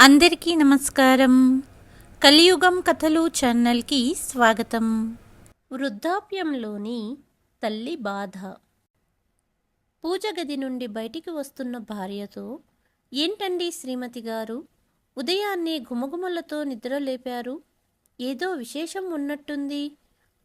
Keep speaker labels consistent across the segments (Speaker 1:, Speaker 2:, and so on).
Speaker 1: అందరికీ నమస్కారం. కలియుగం కథలు ఛానల్కి స్వాగతం. వృద్ధాప్యంలోని తల్లి బాధ. పూజ గది నుండి బయటికి వస్తున్న భార్యతో ఏంటండి శ్రీమతి గారు? ఉదయాన్నే గుమగుమలతో నిద్రలేపారు ఏదో విశేషం ఉన్నట్టుంది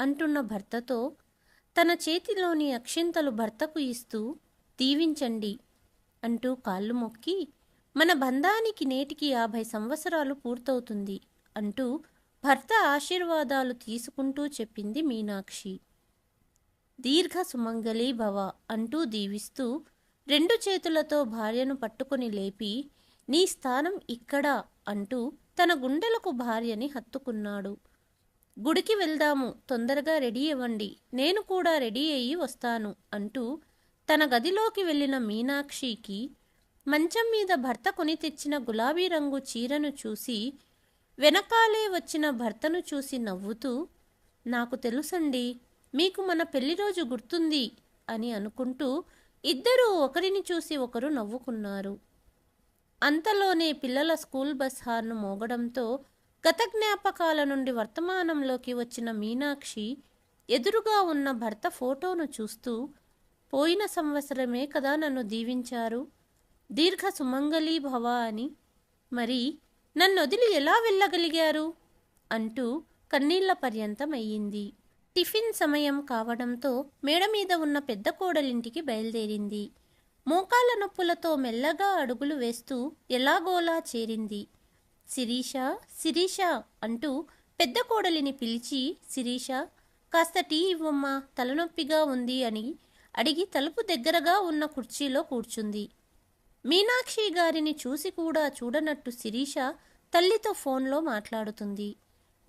Speaker 1: అంటున్న భర్తతో తన చేతిలోని అక్షింతలు భర్తకు ఇస్తూ దీవించండి అంటూ కాళ్ళు మొక్కి మన బంధానికి నేటికి యాభై సంవత్సరాలు పూర్తవుతుంది అంటూ భర్త ఆశీర్వాదాలు తీసుకుంటూ చెప్పింది మీనాక్షి. దీర్ఘ సుమంగళి భవ అంటూ దీవిస్తూ రెండు చేతులతో భార్యను పట్టుకొని లేపి నీ స్థానం ఇక్కడ అంటూ తన గుండెలకు భార్యని హత్తుకున్నాడు. గుడికి వెళ్దాము తొందరగా రెడీ అవ్వండి నేను కూడా రెడీ అయ్యి వస్తాను అంటూ తన గదిలోకి వెళ్ళిన మీనాక్షికి మంచం మీద భర్త కొని తెచ్చిన గులాబీ రంగు చీరను చూసి వెనకాలే వచ్చిన భర్తను చూసి నవ్వుతూ నాకు తెలుసండి మీకు మన పెళ్ళి రోజు గుర్తుంది అని అనుకుంటూ ఇద్దరూ ఒకరిని చూసి ఒకరు నవ్వుకున్నారు. అంతలోనే పిల్లల స్కూల్ బస్ హార్న్ మోగడంతో గత జ్ఞాపకాల నుండి వర్తమానంలోకి వచ్చిన మీనాక్షి ఎదురుగా ఉన్న భర్త ఫోటోను చూస్తూ పోయిన సంవత్సరమే కదా నన్ను దీవించారు దీర్ఘ సుమంగళీ భవ అని మరి నన్ను వదిలి ఎలా వెళ్ళగలిగారు? అంటూ కన్నీళ్ళ పర్యంతం అయ్యింది టిఫిన్ సమయం కావడంతో మేడ మీద ఉన్న పెద్ద కోడలింటికి బయలుదేరింది. మోకాల నొప్పులతో మెల్లగా అడుగులు వేస్తూ ఎలాగోలా చేరింది. శిరీష శిరీష అంటూ పెద్ద కోడలిని పిలిచి శిరీష కాస్త టీ ఇవ్వమ్మా తలనొప్పిగా ఉంది అని అడిగి తలుపు దగ్గరగా ఉన్న కుర్చీలో కూర్చుంది. మీనాక్షి గారిని చూసి కూడా చూడనట్టు శిరీష తల్లితో ఫోన్లో మాట్లాడుతుంది.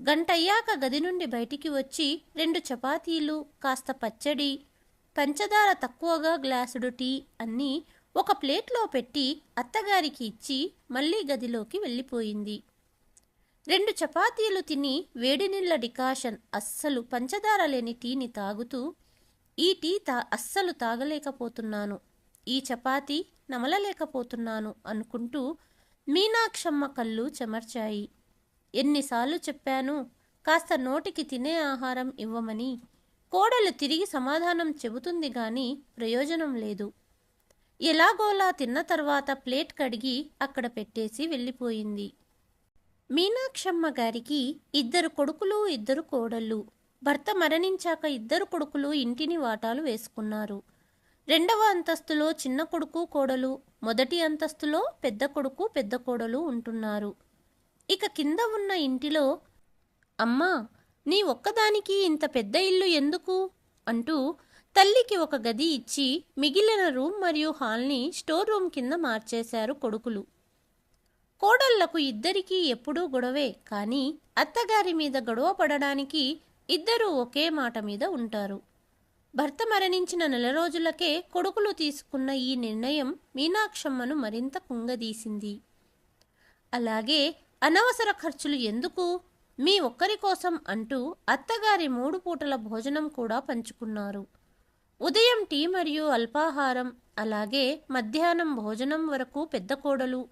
Speaker 1: గంటయ్యాక గది నుండి బయటికి వచ్చి రెండు చపాతీలు కాస్త పచ్చడి పంచదార తక్కువగా గ్లాసుడు టీ అన్నీ ఒక ప్లేట్లో పెట్టి అత్తగారికి ఇచ్చి మళ్ళీ గదిలోకి వెళ్ళిపోయింది. రెండు చపాతీలు తిని వేడి నీళ్ళ డికాషన్ అస్సలు పంచదార లేని టీని తాగుతూ ఈ టీ తా అస్సలు తాగలేకపోతున్నాను. ఈ చపాతీ నమలలేకపోతున్నాను అనుకుంటూ మీనాక్షమ్మ కళ్ళు చెమర్చాయి. ఎన్నిసార్లు చెప్పాను కాస్త నోటికి తినే ఆహారం ఇవ్వమని. కోడలు తిరిగి సమాధానం చెబుతుంది గాని ప్రయోజనం లేదు. ఎలాగోలా తిన్న తర్వాత ప్లేట్ కడిగి అక్కడ పెట్టేసి వెళ్ళిపోయింది. మీనాక్షమ్మ గారికి ఇద్దరు కొడుకులు ఇద్దరు కోడళ్ళు. భర్త మరణించాక ఇద్దరు కొడుకులు ఇంటిని వాటాలు వేసుకున్నారు. రెండవ అంతస్తులో చిన్న కొడుకు కోడలు మొదటి అంతస్తులో పెద్ద కొడుకు పెద్ద కోడలు ఉంటున్నారు. ఇక కింద ఉన్న ఇంటిలో అమ్మా నీ ఒక్కదానికి ఇంత పెద్ద ఇల్లు ఎందుకు? అంటూ తల్లికి ఒక గది ఇచ్చి మిగిలిన రూమ్ మరియు హాల్ని స్టోర్ రూమ్ కింద మార్చేశారు కొడుకులు. కోడళ్ళకు ఇద్దరికీ ఎప్పుడూ గొడవే కానీ అత్తగారి మీద గొడవ పడడానికి ఇద్దరూ ఒకే మాట మీద ఉంటారు. భర్త మరణించిన నెల రోజులకే కొడుకులు తీసుకున్న ఈ నిర్ణయం మీనాక్షమ్మను మరింత కుంగదీసింది. అలాగే అనవసర ఖర్చులు ఎందుకు? మీ ఒక్కరి కోసం అంటూ అత్తగారి మూడు పూటల భోజనం కూడా పంచుకున్నారు. ఉదయం టీ మరియు అల్పాహారం అలాగే మధ్యాహ్నం భోజనం వరకు పెద్ద కోడలు.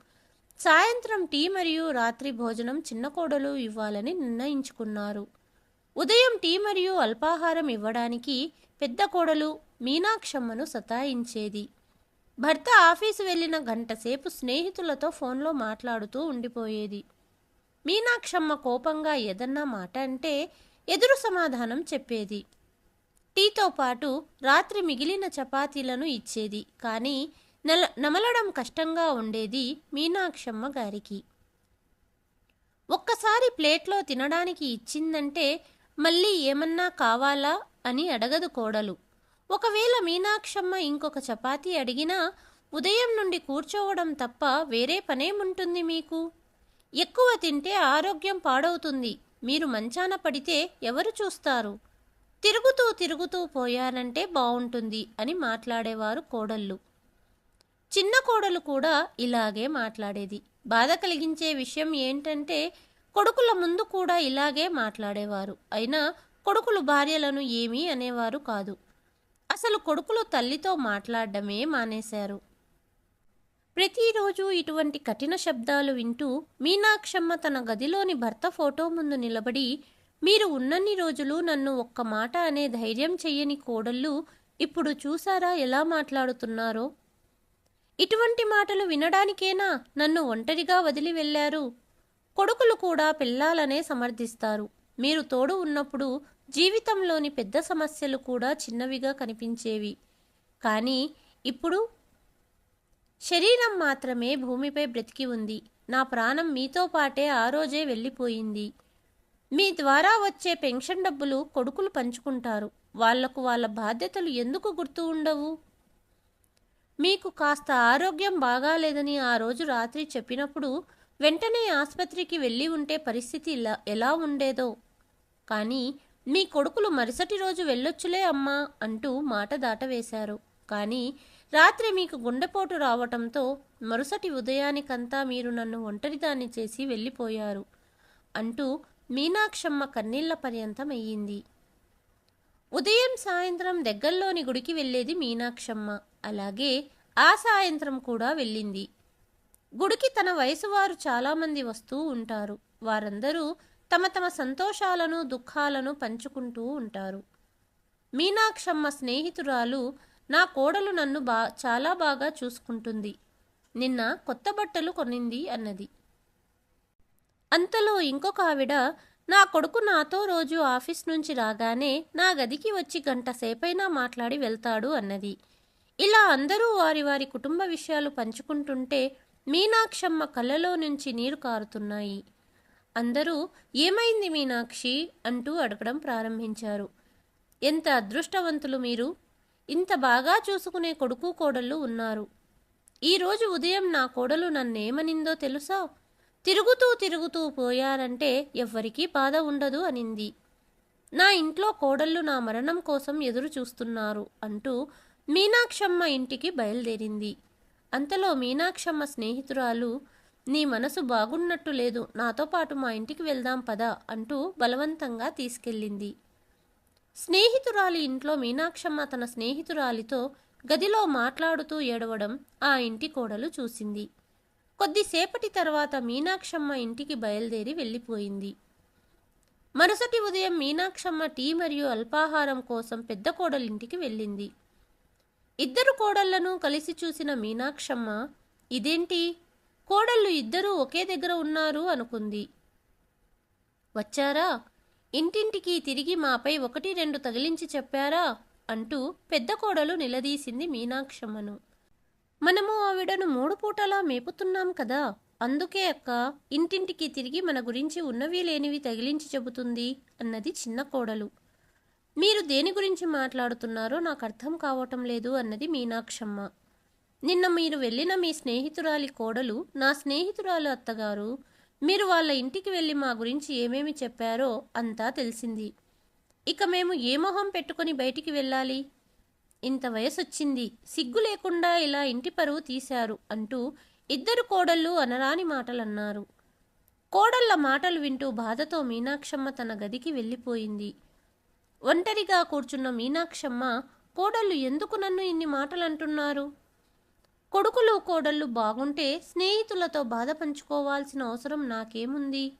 Speaker 1: సాయంత్రం టీ మరియు రాత్రి భోజనం చిన్న కోడలు ఇవ్వాలని నిర్ణయించుకున్నారు. ఉదయం టీ మరియు అల్పాహారం ఇవ్వడానికి పెద్ద కోడలు మీనాక్షమ్మను సతాయించేది. భర్త ఆఫీసు వెళ్ళిన గంటసేపు స్నేహితులతో ఫోన్లో మాట్లాడుతూ ఉండిపోయేది. మీనాక్షమ్మ కోపంగా ఏదన్నా మాట అంటే ఎదురు సమాధానం చెప్పేది. టీతో పాటు రాత్రి మిగిలిన చపాతీలను ఇచ్చేది. కానీ నల నమలడం కష్టంగా ఉండేది మీనాక్షమ్మ గారికి. ఒక్కసారి ప్లేట్లో తినడానికి ఇచ్చిందంటే మళ్ళీ ఏమన్నా కావాలా? అని అడగదు కోడలు. ఒకవేళ మీనాక్షమ్మ ఇంకొక చపాతీ అడిగినా ఉదయం నుండి కూర్చోవడం తప్ప వేరే పనేముంటుంది మీకు? ఎక్కువ తింటే ఆరోగ్యం పాడవుతుంది. మీరు మంచాన పడితే ఎవరు చూస్తారు? తిరుగుతూ తిరుగుతూ పోయానంటే బావుంటుంది అని మాట్లాడేవారు కోడళ్ళు. చిన్న కోడలు కూడా ఇలాగే మాట్లాడేది. బాధ కలిగించే విషయం ఏంటంటే కొడుకుల ముందు కూడా ఇలాగే మాట్లాడేవారు. అయినా కొడుకులు భార్యలను ఏమీ అనేవారు కాదు. అసలు కొడుకులు తల్లితో మాట్లాడడమే మానేశారు. ప్రతిరోజు ఇటువంటి కఠిన శబ్దాలు వింటూ మీనాక్షమ్మ తన గదిలోని భర్త ఫోటో ముందు నిలబడి మీరు ఉన్నన్ని రోజులు నన్ను ఒక్క మాట అనే ధైర్యం చెయ్యని కోడళ్ళు ఇప్పుడు చూసారా ఎలా మాట్లాడుతున్నారో? ఇటువంటి మాటలు వినడానికేనా నన్ను ఒంటరిగా వదిలి వెళ్ళారు? కొడుకులు కూడా పిల్లాలనే సమర్థిస్తారు. మీరు తోడు ఉన్నప్పుడు జీవితంలోని పెద్ద సమస్యలు కూడా చిన్నవిగా కనిపించేవి. కానీ ఇప్పుడు శరీరం మాత్రమే భూమిపై బ్రతికి ఉంది. నా ప్రాణం మీతో పాటే ఆ రోజే వెళ్ళిపోయింది. మీ ద్వారా వచ్చే పెన్షన్ డబ్బులు కొడుకులు పంచుకుంటారు. వాళ్ళకు వాళ్ళ బాధ్యతలు ఎందుకు గుర్తు ఉండవు? మీకు కాస్త ఆరోగ్యం బాగాలేదని ఆ రోజు రాత్రి చెప్పినప్పుడు వెంటనే ఆసుపత్రికి వెళ్ళి ఉంటే పరిస్థితి ఇలా ఎలా ఉండేదో. కానీ మీ కొడుకులు మరుసటి రోజు వెళ్ళొచ్చులే అమ్మా అంటూ మాట దాటవేశారు. కానీ రాత్రి మీకు గుండెపోటు రావటంతో మరుసటి ఉదయానికంతా మీరు నన్ను ఒంటరిదాన్ని చేసి వెళ్ళిపోయారు అంటూ మీనాక్షమ్మ కన్నీళ్ళ పర్యంతం అయ్యింది. ఉదయం సాయంత్రం దగ్గరలోని గుడికి వెళ్ళేది మీనాక్షమ్మ. అలాగే ఆ సాయంత్రం కూడా వెళ్ళింది. గుడికి తన వయసు వారు చాలామంది వస్తూ ఉంటారు. వారందరూ తమ తమ సంతోషాలను దుఃఖాలను పంచుకుంటూ ఉంటారు. మీనాక్షమ్మ స్నేహితురాలు నా కోడలు నన్ను బా చాలా బాగా చూసుకుంటుంది. నిన్న కొత్త బట్టలు కొనింది అన్నది. అంతలో ఇంకొక ఆవిడ నా కొడుకు నాతో రోజు ఆఫీస్ నుంచి రాగానే నా గదికి వచ్చి గంట సేపైనా మాట్లాడి వెళ్తాడు అన్నది. ఇలా అందరూ వారి వారి కుటుంబ విషయాలు పంచుకుంటుంటే మీనాక్షమ్మ కళ్ళలో నుంచి నీరు కారుతున్నాయి. అందరూ ఏమైంది మీనాక్షి? అంటూ అడగడం ప్రారంభించారు. ఎంత అదృష్టవంతులు మీరు. ఇంత బాగా చూసుకునే కొడుకు కోడళ్ళు ఉన్నారు. ఈరోజు ఉదయం నా కోడలు నన్నేమనిందో తెలుసా? తిరుగుతూ తిరుగుతూ పోయారంటే ఎవ్వరికీ బాధ ఉండదు అనింది. నా ఇంట్లో కోడళ్ళు నా మరణం కోసం ఎదురు చూస్తున్నారు అంటూ మీనాక్షమ్మ ఇంటికి బయలుదేరింది. అంతలో మీనాక్షమ్మ స్నేహితురాలు నీ మనసు బాగున్నట్టు లేదు నాతో పాటు మా ఇంటికి వెళ్దాం పదా అంటూ బలవంతంగా తీసుకెళ్ళింది. స్నేహితురాలి ఇంట్లో మీనాక్షమ్మ తన స్నేహితురాలితో గదిలో మాట్లాడుతూ ఏడవడం ఆ ఇంటి కోడలు చూసింది. కొద్దిసేపటి తర్వాత మీనాక్షమ్మ ఇంటికి బయలుదేరి వెళ్ళిపోయింది. మరుసటి ఉదయం మీనాక్షమ్మ టీ మరియు అల్పాహారం కోసం పెద్ద కోడలింటికి వెళ్ళింది. ఇద్దరు కోడళ్ళను కలిసి చూసిన మీనాక్షమ్మ ఇదేంటి? కోడళ్ళు ఇద్దరూ ఒకే దగ్గర ఉన్నారు అనుకుంది. వచ్చారా? ఇంటింటికి తిరిగి మాపై ఒకటి రెండు తగిలించి చెప్పారా? అంటూ పెద్ద కోడలు నిలదీసింది మీనాక్షమ్మను. మనము ఆవిడను మూడు పూటలా మేపుతున్నాం కదా. అందుకే అక్క ఇంటింటికి తిరిగి మన గురించి ఉన్నవి లేనివి తగిలించి చెబుతుంది అన్నది చిన్న కోడలు. మీరు దేని గురించి మాట్లాడుతున్నారో నాకు అర్థం కావటం లేదు అన్నది మీనాక్షమ్మ. నిన్న మీరు వెళ్ళిన మీ స్నేహితురాలి కోడలు నా స్నేహితురాలు అత్తగారు. మీరు వాళ్ళ ఇంటికి వెళ్ళి మా గురించి ఏమేమి చెప్పారో అంతా తెలిసింది. ఇక మేము ఏ మొహం పెట్టుకొని బయటికి వెళ్ళాలి? ఇంత వయసొచ్చింది సిగ్గు లేకుండా ఇలా ఇంటి పరువు తీశారు అంటూ ఇద్దరు కోడళ్ళు అనరాని మాటలన్నారు. కోడళ్ళ మాటలు వింటూ బాధతో మీనాక్షమ్మ తన గదికి వెళ్ళిపోయింది. ఒంటరిగా కూర్చున్న మీనాక్షమ్మ కోడళ్ళు ఎందుకు నన్ను ఇన్ని మాటలు అంటున్నారు కొడుకులు కోడళ్ళు బాగుంటే స్నేహితులతో బాధ పంచుకోవాల్సిన అవసరం నాకేముంది?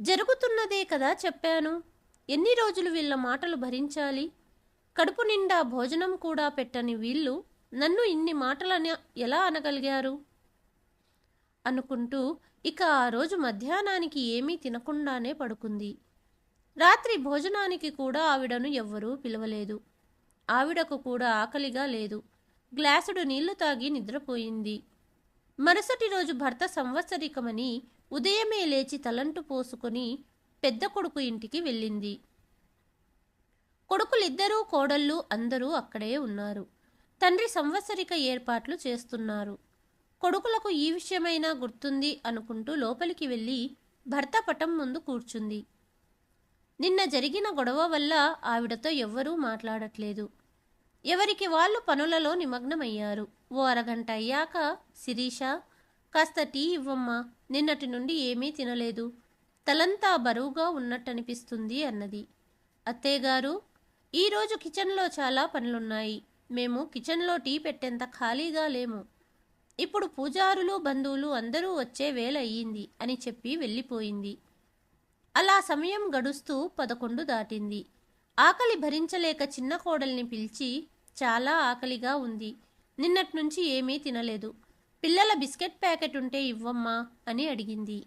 Speaker 1: జరుగుతున్నదే కదా చెప్పాను. ఎన్ని రోజులు వీళ్ళ మాటలు భరించాలి? కడుపు నిండా భోజనం కూడా పెట్టని వీళ్ళు నన్ను ఇన్ని మాటలని ఎలా అనగలిగారు? అనుకుంటూ ఇక ఆ రోజు మధ్యాహ్నానికి ఏమీ తినకుండానే పడుకుంది. రాత్రి భోజనానికి కూడా ఆవిడను ఎవ్వరూ పిలవలేదు. ఆవిడకు కూడా ఆకలిగా లేదు. గ్లాసుడు నీళ్ళు తాగి నిద్రపోయింది. మరుసటి రోజు భర్త సంవత్సరికమని ఉదయమే లేచి తలంటు పోసుకొని పెద్ద కొడుకు ఇంటికి వెళ్ళింది. కొడుకులిద్దరూ కోడళ్ళు అందరూ అక్కడే ఉన్నారు. తండ్రి సంవత్సరిక ఏర్పాట్లు చేస్తున్నారు. కొడుకులకు ఈ విషయమైనా గుర్తుంది అనుకుంటూ లోపలికి వెళ్ళి భర్త పటం ముందు కూర్చుంది. నిన్న జరిగిన గొడవ వల్ల ఆవిడతో ఎవ్వరూ మాట్లాడట్లేదు. ఎవరికి వాళ్ళు పనులలో నిమగ్నమయ్యారు. ఓ అరగంట అయ్యాక శిరీష కాస్త టీ ఇవ్వమ్మా నిన్నటి నుండి ఏమీ తినలేదు. తలంతా బరువుగా ఉన్నట్టనిపిస్తుంది అన్నది. అత్తయ్యగారు ఈరోజు కిచెన్లో చాలా పనులున్నాయి. మేము కిచెన్లో టీ పెట్టేంత ఖాళీగా లేము. ఇప్పుడు పూజారులు బంధువులు అందరూ వచ్చే వేలయ్యింది అని చెప్పి వెళ్ళిపోయింది. అలా సమయం గడుస్తూ పదకొండు దాటింది. ఆకలి భరించలేక చిన్న కోడల్ని పిలిచి చాలా ఆకలిగా ఉంది. నిన్నటి నుంచి ఏమీ తినలేదు. పిల్లల బిస్కెట్ ప్యాకెట్ ఉంటే ఇవ్వమ్మా అని అడిగింది.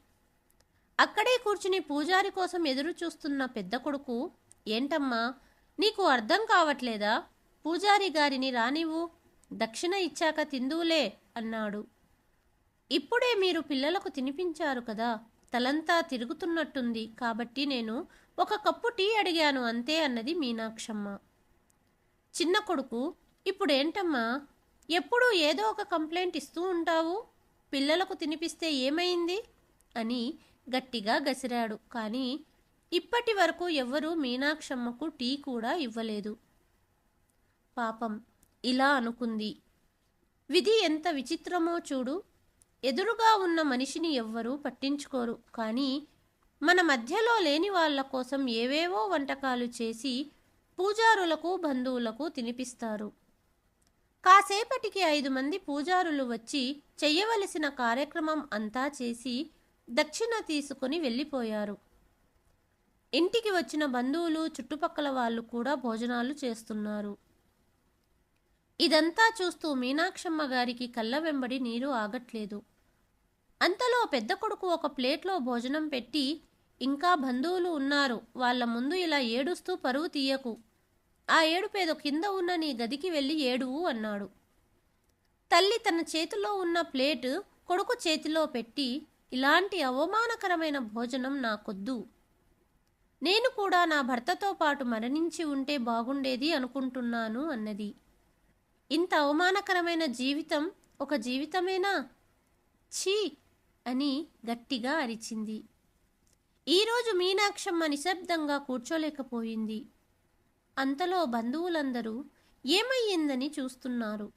Speaker 1: అక్కడే కూర్చుని పూజారి కోసం ఎదురు చూస్తున్న పెద్ద కొడుకు ఏంటమ్మా నీకు అర్థం కావట్లేదా? పూజారి గారిని రానివ్వు. దక్షిణ ఇచ్చాక తిందువులే అన్నాడు. ఇప్పుడే మీరు పిల్లలకు తినిపించారు కదా తలంతా తిరుగుతున్నట్టుంది. కాబట్టి నేను ఒక కప్పు టీ అడిగాను అంతే అన్నది మీనాక్షమ్మ. చిన్న కొడుకు ఇప్పుడేంటమ్మా? ఎప్పుడూ ఏదో ఒక కంప్లైంట్ ఇస్తూ ఉంటావు? పిల్లలకు తినిపిస్తే ఏమైంది? అని గట్టిగా గసిరాడు. కానీ ఇప్పటి వరకు ఎవ్వరూ మీనాక్షమ్మకు టీ కూడా ఇవ్వలేదు. పాపం ఇలా అనుకుంది. విధి ఎంత విచిత్రమో చూడు. ఎదురుగా ఉన్న మనిషిని ఎవ్వరూ పట్టించుకోరు. కానీ మన మధ్యలో లేని వాళ్ళ కోసం ఏవేవో వంటకాలు చేసి పూజారులకు బంధువులకు తినిపిస్తారు. కాసేపటికి ఐదు మంది పూజారులు వచ్చి చెయ్యవలసిన కార్యక్రమం అంతా చేసి దక్షిణ తీసుకుని వెళ్ళిపోయారు. ఇంటికి వచ్చిన బంధువులు చుట్టుపక్కల వాళ్ళు కూడా భోజనాలు చేస్తున్నారు. ఇదంతా చూస్తూ మీనాక్షమ్మ గారికి కళ్ళ వెంబడి నీరు ఆగట్లేదు. అంతలో పెద్ద కొడుకు ఒక ప్లేట్లో భోజనం పెట్టి ఇంకా బంధువులు ఉన్నారు వాళ్ళ ముందు ఇలా ఏడుస్తూ పరువు తీయకు. ఆ ఏడుపేదో కింద ఉన్న నీ గదికి వెళ్ళి ఏడువు అన్నాడు. తల్లి తన చేతిలో ఉన్న ప్లేట్ కొడుకు చేతిలో పెట్టి ఇలాంటి అవమానకరమైన భోజనం నాకొద్దు. నేను కూడా నా భర్తతో పాటు మరణించి ఉంటే బాగుండేది అనుకుంటున్నాను అన్నది. ఇంత అవమానకరమైన జీవితం ఒక జీవితమేనా? ఛీ! అని గట్టిగా అరిచింది. ఈరోజు మీనాక్షమ్మ నిశ్శబ్దంగా కూర్చోలేకపోయింది. అంతలో బంధువులందరూ ఏమయ్యిందని చూస్తున్నారు.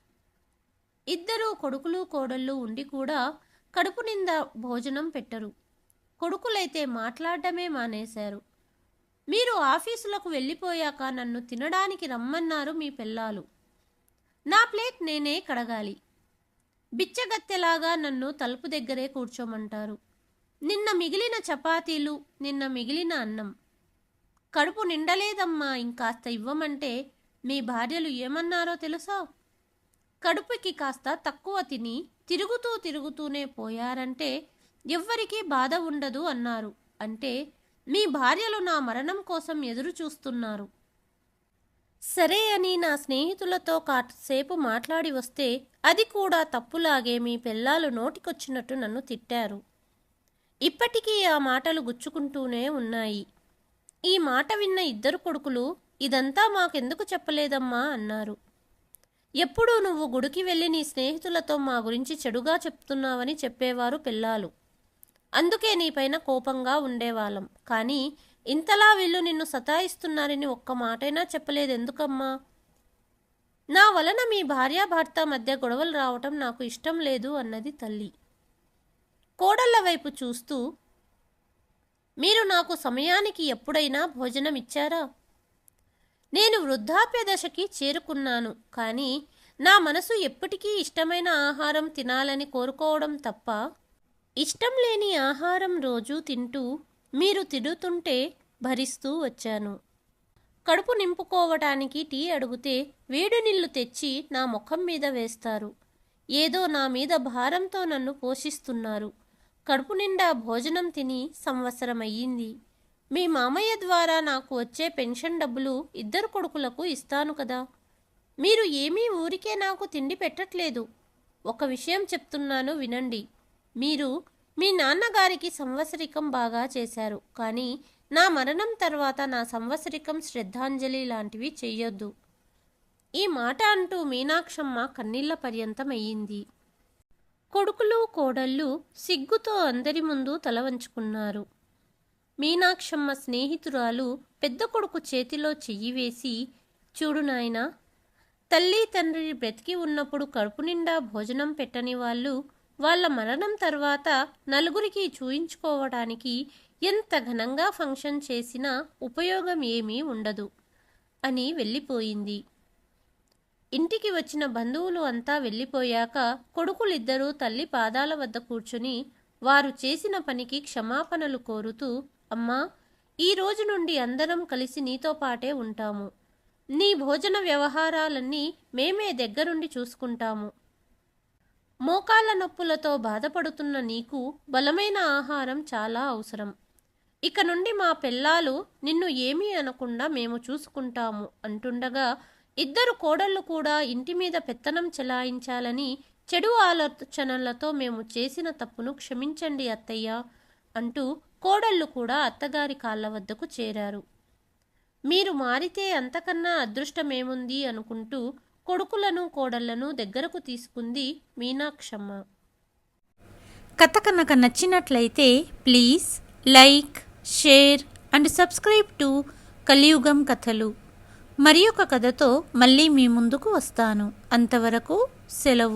Speaker 1: ఇద్దరు కొడుకులు కోడళ్ళు ఉండి కూడా కడుపు నిండా భోజనం పెట్టరు. కొడుకులైతే మాట్లాడటమే మానేశారు. మీరు ఆఫీసులకు వెళ్ళిపోయాక నన్ను తినడానికి రమ్మన్నారు మీ పిల్లాలు నా ప్లేట్ నేనే కడగాలి. బిచ్చగత్తెలాగా నన్ను తలుపు దగ్గరే కూర్చోమంటారు. నిన్న మిగిలిన చపాతీలు నిన్న మిగిలిన అన్నం. కడుపు నిండలేదమ్మా ఇంకాస్త ఇవ్వమంటే మీ భార్యలు ఏమన్నారో తెలుసా? కడుపుకి కాస్త తక్కువ తిని తిరుగుతూ తిరుగుతూనే పోయారంటే ఎవ్వరికీ బాధ ఉండదు అన్నారు. అంటే మీ భార్యలు నా మరణం కోసం ఎదురు చూస్తున్నారు సరే అని నా స్నేహితులతో కాసేపు మాట్లాడి వస్తే అది కూడా తప్పులాగే మీ పిల్లాలు నోటికొచ్చినట్టు నన్ను తిట్టారు. ఇప్పటికీ ఆ మాటలు గుచ్చుకుంటూనే ఉన్నాయి. ఈ మాట విన్న ఇద్దరు కొడుకులు ఇదంతా మాకెందుకు చెప్పలేదమ్మా అన్నారు. ఎప్పుడూ నువ్వు గుడికి వెళ్ళి నీ స్నేహితులతో మా గురించి చెడుగా చెప్తున్నావని చెప్పేవారు పిల్లాలు అందుకే నీపైన కోపంగా ఉండేవాళ్ళం. కానీ ఇంతలా వీళ్ళు నిన్ను సతాయిస్తున్నారని ఒక్క మాటైనా చెప్పలేదు ఎందుకమ్మా? నా వలన మీ భార్యాభర్త మధ్య గొడవలు రావటం నాకు ఇష్టం లేదు అన్నది తల్లి. కోడళ్ళ వైపు చూస్తూ మీరు నాకు సమయానికి ఎప్పుడైనా భోజనం ఇచ్చారా? నేను వృద్ధాప్య దశకి చేరుకున్నాను కానీ నా మనసు ఎప్పటికీ ఇష్టమైన ఆహారం తినాలని కోరుకోవడం తప్ప ఇష్టం లేని ఆహారం రోజు తింటూ మీరు తిడుతుంటే భరిస్తూ వచ్చాను. కడుపు నింపుకోవటానికి టీ అడిగితే వేడి నీళ్ళు తెచ్చి నా ముఖం మీద వేస్తారు. ఏదో నా మీద భారంతో నన్ను పోషిస్తున్నారు. కడుపు నిండా భోజనం తిని సంవత్సరమయ్యింది. మీ మామయ్య ద్వారా నాకు వచ్చే పెన్షన్ డబ్బులు ఇద్దరు కొడుకులకు ఇస్తాను కదా. మీరు ఏమీ ఊరికే నాకు తిండి పెట్టట్లేదు. ఒక విషయం చెప్తున్నాను వినండి. మీరు మీ నాన్నగారికి సంవత్సరికం బాగా చేశారు కానీ నా మరణం తర్వాత నా సంవత్సరికం శ్రద్ధాంజలి లాంటివి చెయ్యొద్దు. ఈ మాట అంటూ మీనాక్షమ్మ కన్నీళ్ళ పర్యంతం అయ్యింది కొడుకులు కోడళ్ళు సిగ్గుతో అందరి ముందు తల వంచుకున్నారు. మీనాక్షమ్మ స్నేహితురాలు పెద్ద కొడుకు చేతిలో చెయ్యి వేసి చూడు నాయనా తల్లి తండ్రి బ్రతికి ఉన్నప్పుడు కడుపు నిండా భోజనం పెట్టని వాళ్ళు వాళ్ళ మరణం తర్వాత నలుగురికి చూయించుకోవడానికి ఎంత ఘనంగా ఫంక్షన్ చేసినా ఉపయోగం ఏమీ ఉండదు అని వెళ్ళిపోయింది. ఇంటికి వచ్చిన బంధువులు అంతా వెళ్ళిపోయాక కొడుకులిద్దరూ తల్లి పాదాల వద్ద కూర్చుని వారు చేసిన పనికి క్షమాపణలు కోరుతూ అమ్మా ఈ రోజు నుండి అందరం కలిసి నీతో పాటే ఉంటాము. నీ భోజన వ్యవహారాలన్నీ మేమే దగ్గరుండి చూసుకుంటాము. మోకాళ్ళ నొప్పులతో బాధపడుతున్న నీకు బలమైన ఆహారం చాలా అవసరం. ఇక నుండి మా పెళ్ళాలు నిన్ను ఏమీ అనకుండా మేము చూసుకుంటాము అంటుండగా ఇద్దరు కోడళ్ళు కూడా ఇంటి మీద పెత్తనం చెలాయించాలని చెడు ఆలోచనలతో మేము చేసిన తప్పును క్షమించండి అత్తయ్య అంటూ కోడళ్ళు కూడా అత్తగారి కాళ్ళ వద్దకు చేరారు. మీరు మారితే అంతకన్నా అదృష్టమేముంది అనుకుంటూ కొడుకులను కోడళ్ళను దగ్గరకు తీసుకుంది మీనాక్షమ్మ.
Speaker 2: కథ కనుక నచ్చినట్లయితే please like share and subscribe to Kaliyugam Kathalu. మరి ఒక కథతో మళ్ళీ మీ ముందుకు వస్తాను. అంతవరకు సెలవు.